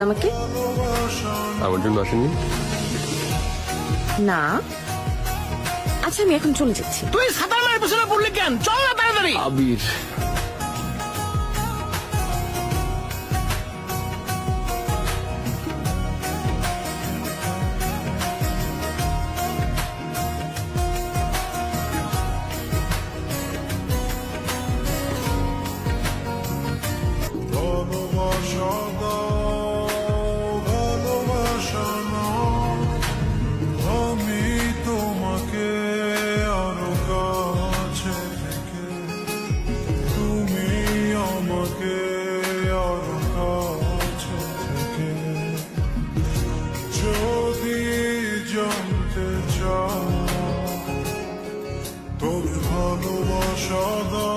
আমাকে? আমার জন্য আসেননি? না। আচ্ছা আমি এখন চলে যাচ্ছি। তুই সাঁতার মায়ের পেছনে পড়লি কেন? চল না তাড়াতাড়ি। আবির। ভালোবাসা